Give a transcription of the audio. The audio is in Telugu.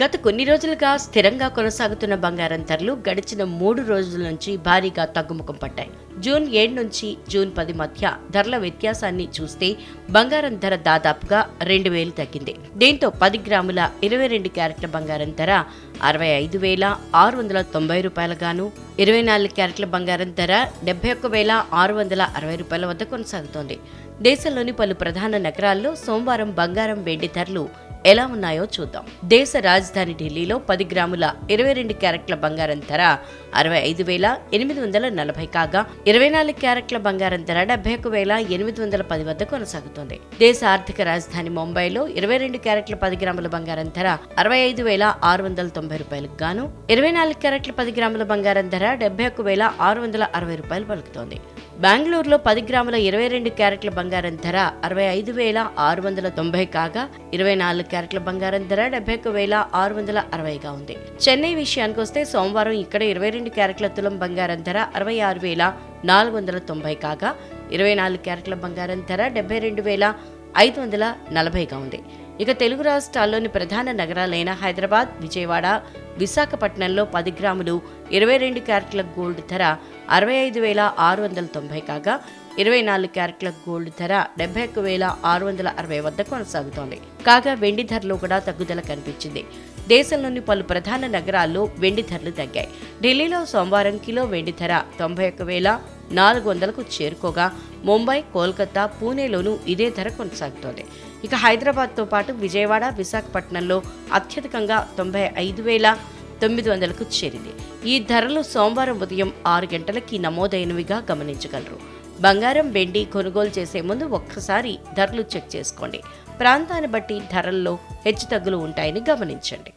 గత కొన్ని రోజులుగా స్థిరంగా కొనసాగుతున్న బంగారం ధరలు గడిచిన మూడు రోజుల నుంచి భారీగా తగ్గుముఖం పట్టాయి. జూన్ ఏడు నుంచి జూన్ పది మధ్య ధరల వ్యత్యాసాన్ని చూస్తే బంగారం ధర దాదాపుగా రెండు వేలు తగ్గింది. దీంతో పది గ్రాముల ఇరవై రెండు క్యారెట్ల బంగారం ధర అరవై ఐదు వేల ఆరు వందల తొంభై రూపాయలుగాను ఇరవై నాలుగు క్యారెట్ల బంగారం ధర డెబ్బై ఒక్క వేల ఆరు వందల అరవై రూపాయల వద్ద కొనసాగుతోంది. దేశంలోని పలు ప్రధాన నగరాల్లో సోమవారం బంగారం వెండి ధరలు ఎలా ఉన్నాయో చూద్దాం. దేశ రాజధాని ఢిల్లీలో పది గ్రాముల ఇరవై రెండు క్యారెట్ల బంగారం ధర అరవై ఐదు వేల ఎనిమిది వందల నలభై కాగా ఇరవై నాలుగు క్యారెట్ల బంగారం ధర డెబ్బై ఒక వేల ఎనిమిది వందల పది వద్ద కొనసాగుతోంది. దేశ ఆర్థిక రాజధాని ముంబైలో ఇరవై రెండు క్యారెట్ల పది గ్రాముల బంగారం ధర అరవై ఐదు వేల ఆరు వందల తొంభై రూపాయలకు గాను ఇరవై నాలుగు క్యారెట్ల పది గ్రాముల బంగారం ధర డెబ్బై ఒక వేల ఆరు వందల అరవై రూపాయలు పలుకుతోంది. బెంగళూరులో పది గ్రాముల ఇరవై రెండు క్యారెట్ల బంగారం ధర అరవై ఐదు వేల ఆరు వందల తొంభై కాగా ఇరవై నాలుగు క్యారెట్ల బంగారం ధర డెబ్బై ఒక వేల ఆరు వందల అరవైగా ఉంది. చెన్నై విషయానికి వస్తే సోమవారం ఇక్కడ ఇరవై రెండు క్యారెట్ల తులం బంగారం ధర అరవై ఆరు వేల నాలుగు వందల తొంభై కాగా ఇరవై నాలుగు క్యారెట్ల బంగారం ధర డెబ్బై రెండు వేల ఐదు వందల నలభైగా ఉంది. ఇక తెలుగు రాష్ట్రాల్లోని ప్రధాన నగరాలైన హైదరాబాద్ విజయవాడ విశాఖపట్నంలో పది గ్రాములు ఇరవై రెండు క్యారెట్ల గోల్డ్ ధర అరవై ఐదు వేల ఆరు వందల తొంభై కాగా ఇరవై నాలుగు క్యారెట్ల గోల్డ్ ధర డెబ్బై ఒక్క వేల ఆరు వందల అరవై వద్ద కొనసాగుతోంది. కాగా వెండి ధరలో కూడా తగ్గుదల కనిపించింది. దేశంలోని పలు ప్రధాన నగరాల్లో వెండి ధరలు తగ్గాయి. ఢిల్లీలో సోమవారం కిలో వెండి ధర తొంభై ఒక్క వేల నాలుగు వందలకు చేరుకోగా ముంబై కోల్కతా పూణేలోనూ ఇదే ధర కొనసాగుతోంది. ఇక హైదరాబాద్తో పాటు విజయవాడ విశాఖపట్నంలో అత్యధికంగా తొంభై ఐదు వేల తొమ్మిది వందలకు చేరింది. ఈ ధరలు సోమవారం ఉదయం ఆరు గంటలకి నమోదైనవిగా గమనించగలరు. బంగారం వెండి కొనుగోలు చేసే ముందు ఒక్కసారి ధరలు చెక్ చేసుకోండి. ప్రాంతాన్ని బట్టి ధరల్లో హెచ్చుతగ్గులు ఉంటాయని గమనించండి.